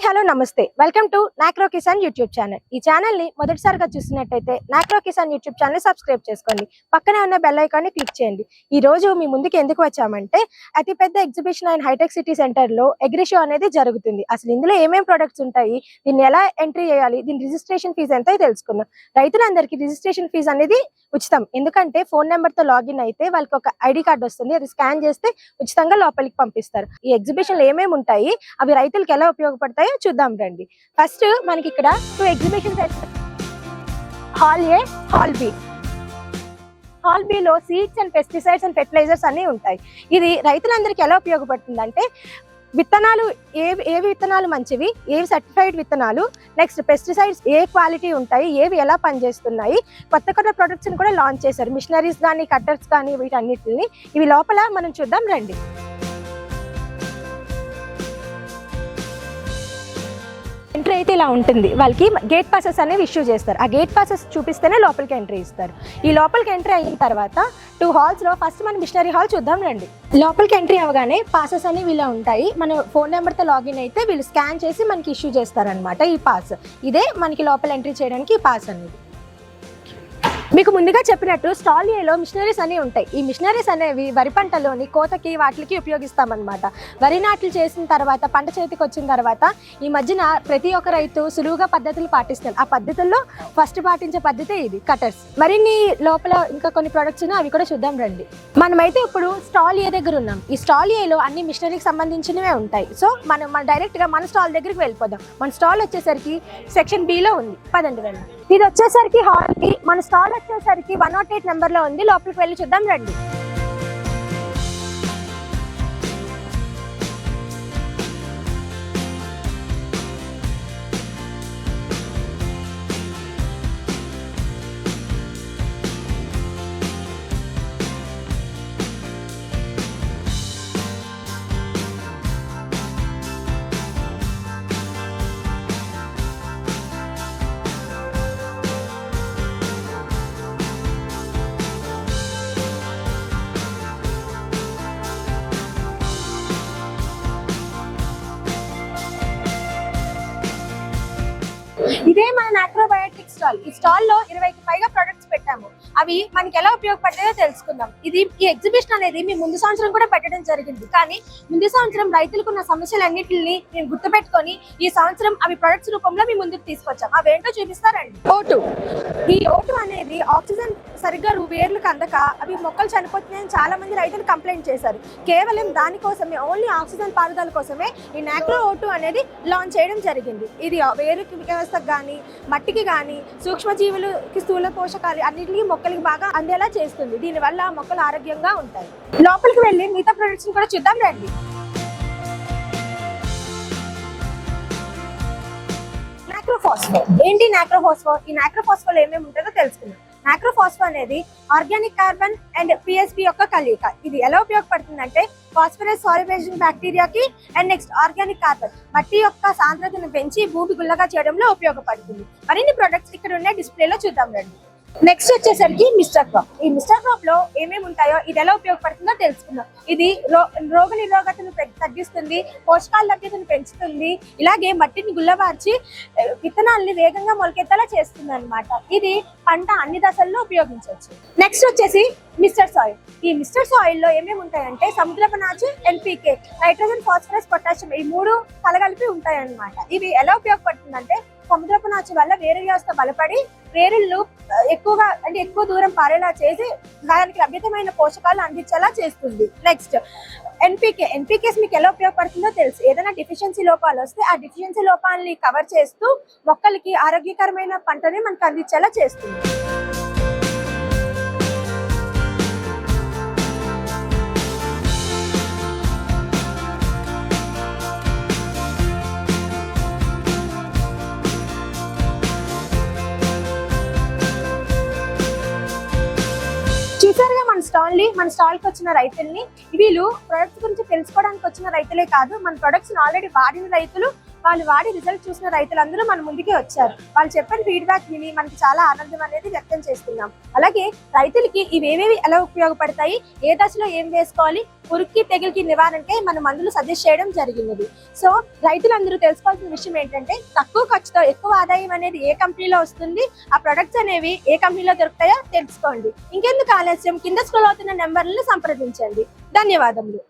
Hi hello namaste. Welcome to Nakro Kisan YouTube channel ఈ ఛానల్ని మొదటిసారిగా చూసినట్టయితే Nakro Kisan YouTube channel subscribe చేసుకోండి. పక్కనే ఉన్న బెల్ ఐకాన్ని క్లిక్ చేయండి. ఈ రోజు మీ ముందుకు ఎందుకు వచ్చామంటే అతిపెద్ద ఎగ్జిబిషన్ అండ్ హైటెక్ సిటీ సెంటర్లో అగ్రిషో అనేది జరుగుతుంది. అసలు ఇందులో ఏమేమి ప్రొడక్ట్స్ ఉంటాయి? దీన్ని ఎలా ఎంట్రీ చేయాలి? దీని రిజిస్ట్రేషన్ ఫీజు ఎంతో తెలుసుకుందాం. రైతులందరికీ రిజిస్ట్రేషన్ ఫీజు అనేది ఉచితం. ఎందుకంటే ఫోన్ నెంబర్తో లాగిన్ అయితే వాళ్ళకి ఒక ఐడి కార్డ్ వస్తుంది. అది స్కాన్ చేస్తే ఉచితంగా లోపలికి పంపిస్తారు. ఈ ఎగ్జిబిషన్ ఏమేమి ఉంటాయి? అవి రైతులకు ఎలా ఉపయోగపడతాయో చూద్దాం రండి. ఫస్ట్ మనకి ఇక్కడ two exhibition hall A hall B. Hall below seeds and pesticides and fertilisers అన్ని ఉంటాయి. ఇది రైతులందరికీ ఎలా ఉపయోగపడుతుంది అంటే విత్తనాలు ఏవి ఏవి విత్తనాలు మంచివి ఏవి సర్టిఫైడ్ విత్తనాలు నెక్స్ట్ పెస్టిసైడ్స్ ఏ క్వాలిటీ ఉంటాయి ఏవి ఎలా పనిచేస్తున్నాయి కొత్త కొత్త ప్రొడక్ట్స్ని కూడా లాంచ్ చేశారు. మిషనరీస్ కానీ కట్టర్స్ కానీ వీటన్నిటిని. ఇవి లోపల మనం చూద్దాం రండి. ఎంట్రీ అయితే ఇలా ఉంటుంది. వాళ్ళకి గేట్ పాసెస్ అనేవి ఇష్యూ చేస్తారు. ఆ గేట్ పాసెస్ చూపిస్తేనే లోపలికి ఎంట్రీ ఇస్తారు. ఈ లోపలికి ఎంట్రీ అయిన తర్వాత టూ హాల్స్లో ఫస్ట్ మనం మిషనరీ హాల్ చూద్దాం రండి. లోపలికి ఎంట్రీ అవగానే పాసెస్ అనేవి ఇలా ఉంటాయి. మన ఫోన్ నెంబర్తో లాగిన్ అయితే వీళ్ళు స్కాన్ చేసి మనకి ఇష్యూ చేస్తారనమాట ఈ పాస్ ఇదే మనకి లోపల ఎంట్రీ చేయడానికి ఈ పాస్ అనేది. మీకు ముందుగా చెప్పినట్టు స్టాల్ మిషనరీస్ అనేవి ఉంటాయి. ఈ మిషనరీస్ అనేవి వరి పంటలోని కోతకి వాటికి ఉపయోగిస్తామన్నమాట. వరి నాట్లు చేసిన తర్వాత పంట చేతికి వచ్చిన తర్వాత ఈ మధ్యన ప్రతి ఒక్క రైతు సులువుగా పద్ధతులు పాటిస్తారు. ఆ పద్ధతుల్లో ఫస్ట్ పాటించే పద్ధతి ఇది కటర్స్. మరిన్ని లోపల ఇంకా కొన్ని ప్రొడక్ట్స్ అవి కూడా చూద్దాం రండి. మనమైతే ఇప్పుడు స్టాల్ ఏ దగ్గర ఉన్నాం. ఈ స్టాల్ ఏలో అన్ని మిషనరీకి సంబంధించినవే ఉంటాయి. సో మనం మన డైరెక్ట్గా మన స్టాల్ దగ్గరికి వెళ్ళిపోదాం. మన స్టాల్ వచ్చేసరికి సెక్షన్ బిలో ఉంది. పదండి వెళ్ళి ఇది వచ్చేసరికి హాల్కి మన స్టాల్ వచ్చేసరికి వన్ నాట్ ఎయిట్ నెంబర్లో ఉంది. లోపలికి వెళ్ళి చూద్దాం రండి. ఇదే మన నాక్రోబయోటిక్ స్టాల్ ఈ స్టాల్లో ఇరవైకి పైగా ప్రొడక్ట్స్ పెట్టాము అవి మనకి ఎలా ఉపయోగపడతాయో తెలుసుకుందాం. ఇది ఈ ఎగ్జిబిషన్ అనేది మీ ముందు సంవత్సరం కూడా పెట్టడం జరిగింది. కానీ ముందు సంవత్సరం రైతులకు ఉన్న సమస్యలన్నింటిని మేము గుర్తుపెట్టుకొని ఈ సంవత్సరం అవి ప్రొడక్ట్స్ రూపంలో మీ ముందుకు తీసుకొచ్చాం. అవేంటో చూపిస్తారండి. ఓటు. ఈ ఓటు అనేది ఆక్సిజన్ సరిగ్గా వేర్లకు అందక అవి మొక్కలు చనిపోతున్నాయని చాలా మంది రైతులు కంప్లైంట్ చేశారు. కేవలం దానికోసమే ఓన్లీ ఆక్సిజన్ పారుదల కోసమే ఈ నాక్రో ఓటు అనేది లాంచ్ చేయడం జరిగింది. ఇది వేరు వ్యవస్థకు కానీ మట్టికి కానీ సూక్ష్మజీవులకి స్థూల పోషకాలు అన్నిటికీ మొక్కలకి బాగా అందేలా చేస్తుంది. దీనివల్ల మొక్కలు ఆరోగ్యంగా ఉంటాయి. లోపలికి వెళ్ళి మిగతా ప్రొడక్ట్స్ కూడా చూద్దాం రండి. నాక్రోఫాస్ఫో ఏంటి నాక్రోఫాస్ఫో ఈ నాక్రోఫాస్ఫోలో ఏమేమి ఉంటుందో తెలుసుకుందాం. నాక్రోఫాస్ఫో అనేది ఆర్గానిక్ కార్బన్ అండ్ పిఎస్పి యొక్క కలయిక. ఇది ఎలా ఉపయోగపడుతుందంటే ఫాస్ఫరస్ సాలిబేషన్ బ్యాక్టీరియాకి అండ్ నెక్స్ట్ ఆర్గానిక్ కార్బన్ మట్టి యొక్క సాంద్రతను పెంచి భూమి గుల్లగా చేయడంలో ఉపయోగపడుతుంది. మరిన్ని ప్రొడక్ట్స్ ఇక్కడ ఉన్న డిస్ప్లేలో చూద్దాం రండి. నెక్స్ట్ వచ్చేసరికి మిస్టర్ క్రాప్ ఈ మిస్టర్ క్రాప్లో ఏమేమి ఉంటాయో ఇది ఎలా ఉపయోగపడుతుందో తెలుసుకుందాం. ఇది రో రోగ నిరోధకతను తగ్గిస్తుంది పోషకాల లభ్యతను పెంచుతుంది ఇలాగే మట్టిని గుల్లబార్చి విత్తనాలని విత్తనాల్ని వేగంగా మొలకెత్తేలా చేస్తుంది అనమాట ఇది పంట అన్ని దశల్లో ఉపయోగించవచ్చు. నెక్స్ట్ వచ్చేసి మిస్టర్ సాయిల్ ఈ మిస్టర్ సాయిల్లో ఏమేమి ఉంటాయంటే సముద్రపు నాచు ఎన్పికే నైట్రోజన్ ఫాస్ఫరస్ పొటాషియం ఈ మూడు కలగలిపి ఉంటాయి అన్నమాట ఇవి ఎలా ఉపయోగపడుతుందంటే సముద్రపు నాచు వల్ల వేరు వ్యవస్థ బలపడి వేరుళ్ళు ఎక్కువగా అంటే ఎక్కువ దూరం పారేలా చేసి దానికి లభ్యతమైన పోషకాలు అందించేలా చేస్తుంది. నెక్స్ట్ ఎన్పికే ఎన్పికేస్ మీకు ఎలా ఉపయోగపడుతుందో తెలుసు. ఏదైనా డిఫిషియన్సీ లోపాలు వస్తే ఆ డిఫిషియన్సీ లోపాలని కవర్ చేస్తూ మొక్కలకి ఆరోగ్యకరమైన పంటని మనకు అందించేలా చేస్తుంది. చూసారుగా మన స్టాల్ని మన స్టాల్కి వచ్చిన రైతుల్ని వీళ్ళు ప్రొడక్ట్స్ గురించి తెలుసుకోవడానికి వచ్చిన రైతులే కాదు మన ప్రొడక్ట్స్ ఆల్రెడీ వాడిన రైతులు వాళ్ళు వాడి రిజల్ట్ చూసిన రైతులందరూ మన ముందుకే వచ్చారు. వాళ్ళు చెప్పిన ఫీడ్బ్యాక్ విని మనకి చాలా ఆనందం అనేది వ్యక్తం చేస్తున్నాం. అలాగే రైతులకి ఇవేవేవి ఎలా ఉపయోగపడతాయి ఏ దశలో ఏం వేసుకోవాలి పురుగుకి తెగులకి నివారణకై మన మందులు సజెస్ట్ చేయడం జరిగినది. సో రైతులందరూ తెలుసుకోవాల్సిన విషయం ఏంటంటే తక్కువ ఖర్చుతో ఎక్కువ ఆదాయం అనేది ఏ కంపెనీలో వస్తుంది ఆ ప్రొడక్ట్స్ అనేవి ఏ కంపెనీలో దొరుకుతాయో తెలుసుకోండి. ఇంకెందుకు ఆలస్యం? కింద స్క్రోల్ అవుతున్న నెంబర్లను సంప్రదించండి. ధన్యవాదములు.